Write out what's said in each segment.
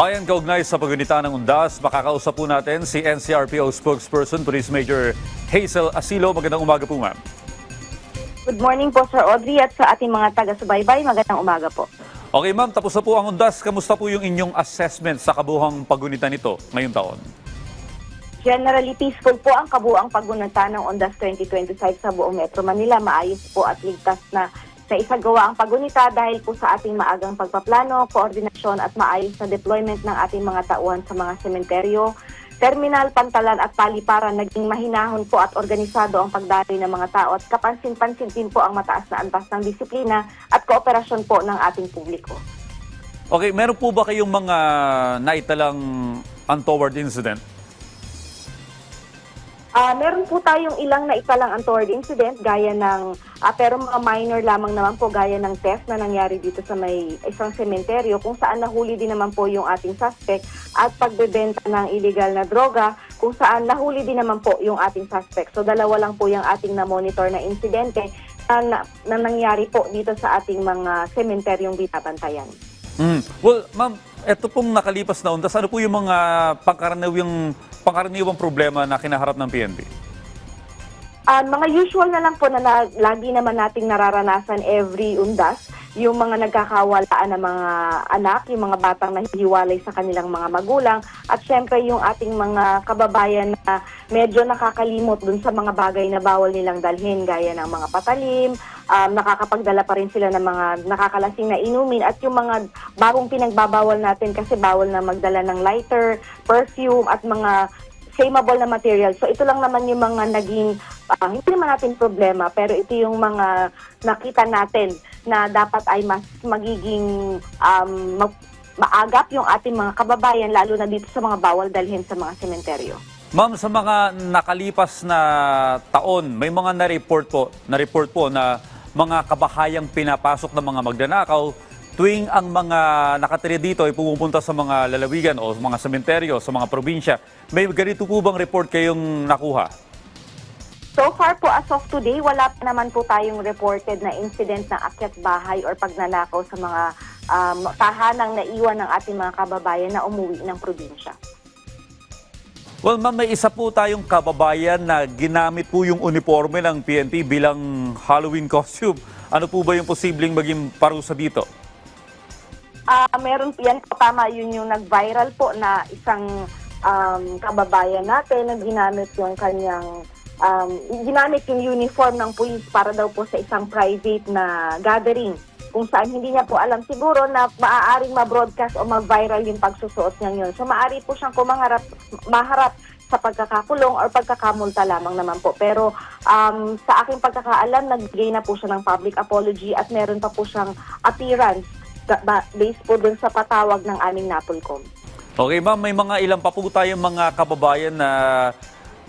Bayan kaugnay sa pagunita ng undas, makakausap po natin si NCRPO spokesperson, Police Major Hazel Asilo. Magandang umaga po, ma'am. Good morning po, Sir Audrey, at sa ating mga taga-subaybay, magandang umaga po. Okay, ma'am, tapos na po ang undas. Kamusta po yung inyong assessment sa kabuhang pagunita nito ngayong taon? Generally peaceful po ang kabuang pagunita ng Ondas 2025 sa buong Metro Manila. Maayos po at ligtas na sa isagawa ang pagunita dahil po sa ating maagang pagpaplano, koordinasyon at maayos na deployment ng ating mga tauhan sa mga sementeryo, terminal, pantalan at paliparan. Naging mahinahon po at organisado ang pagdaloy ng mga tao at kapansin-pansin din po ang mataas na antas ng disiplina at kooperasyon po ng ating publiko. Okay, meron po ba kayong mga naitalang untoward incident? Ah, meron po tayong ilang na italang untoward incident gaya ng ah, pero mga minor lamang naman po gaya ng theft na nangyari dito sa may isang sementeryo kung saan nahuli din naman po yung ating suspect at pagbebenta ng illegal na droga kung saan nahuli din naman po yung ating suspect. So dalawa lang po yung ating na-monitor na insidente na, na, na nangyari po dito sa ating mga sementeryong binabantayan. Mm. Well, ma'am, eto pong nakalipas na undas, ano po yung mga pangkaraniwang, pangkaraniwang problema na kinaharap ng PNP? Ah, mga usual na lang po na, na lagi naman nating nararanasan every undas, yung mga nagkakawalaan ng mga anak, yung mga batang nahihiwalay sa kanilang mga magulang, at syempre yung ating mga kababayan na medyo nakakalimot dun sa mga bagay na bawal nilang dalhin, gaya ng mga patalim, um, nakakapagdala pa rin sila ng mga nakakalasing na inumin, at yung mga bagong pinagbabawal natin kasi bawal na magdala ng lighter, perfume, at mga flammable na material. So ito lang naman yung mga naging, ah, hindi naman natin problema, pero ito yung mga nakita natin na dapat ay mas magiging um, mag- maagap yung ating mga kababayan, lalo na dito sa mga bawal dalhin sa mga sementeryo. Ma'am, sa mga nakalipas na taon, may mga na-report po, na-report po na mga kabahayang pinapasok ng mga magnanakaw tuwing ang mga nakatira dito ay pumupunta sa mga lalawigan o mga sementeryo, sa mga probinsya. May ganito po bang report kayong nakuha? So far po, as of today, wala pa naman po tayong reported na incident ng akyat bahay or pagnanakaw sa mga um, tahanang naiwan ng ating mga kababayan na umuwi ng probinsya. Well, ma'am, may isa po tayong kababayan na ginamit po yung uniforme ng PNP bilang Halloween costume. Ano po ba yung posibleng maging parusa dito? Ah, meron yan po tama yun yung nag-viral po na isang um, kababayan natin na ginamit yung kanyang um, ginamit yung uniform ng police para daw po sa isang private na gathering kung saan hindi niya po alam siguro na maaaring ma-broadcast o mag-viral yung pagsusuot niya yun. So maaari po siyang kumangarap, maharap sa pagkakakulong or pagkakamulta lamang naman po. Pero um, sa aking pagkakaalam, nagbigay na po siya ng public apology at meron pa po siyang appearance based po dun sa patawag ng aming NAPOLCOM. Okay, ma'am, may mga ilang pa po tayong mga kababayan na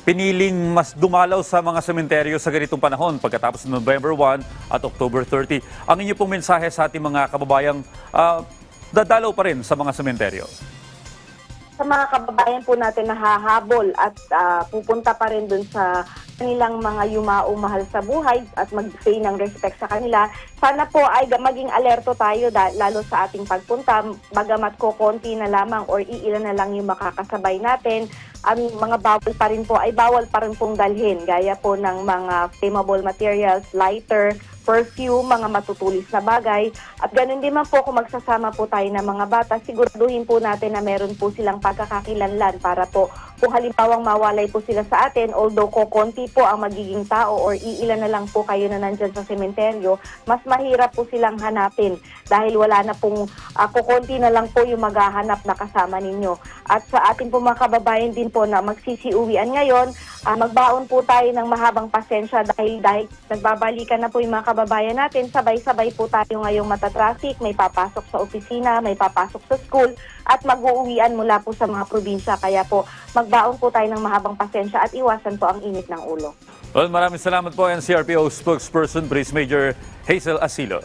piniling mas dumalaw sa mga sementeryo sa ganitong panahon pagkatapos ng November 1 at October 30. Ang inyo pong mensahe sa ating mga kababayang ah, dadalaw pa rin sa mga sementeryo? Sa mga kababayan po natin na hahabol at ah, pupunta pa rin dun sa kanilang mga yumaong mahal sa buhay at mag-pay ng respect sa kanila, sana po ay maging alerto tayo lalo sa ating pagpunta, bagamat ko konti na lamang or iilan na lang yung makakasabay natin, ang mga bawal pa rin po ay bawal pa rin pong dalhin, gaya po ng mga flammable materials, lighter, perfume, mga matutulis na bagay. At ganun din man po kung magsasama po tayo ng mga bata, siguraduhin po natin na meron po silang pagkakakilanlan para po kung halimbawang mawalay po sila sa atin, although kokonti po ang magiging tao or iilan na lang po kayo na nandyan sa sementeryo, mas mahirap po silang hanapin dahil wala na pong uh, kukonti na lang po yung maghahanap na kasama ninyo. At sa ating po mga kababayan din po na magsisiuwian ngayon, ah, magbaon po tayo ng mahabang pasensya dahil dahil nagbabalikan na po yung mga kababayan natin, sabay-sabay po tayo ngayong matatraffic, may papasok sa opisina, may papasok sa school, at mag-uuwian mula po sa mga probinsya. Kaya po, magbaon po tayo ng mahabang pasensya at iwasan po ang init ng ulo. Well, maraming salamat po NCRPO spokesperson, Police Major Hazel Asilo.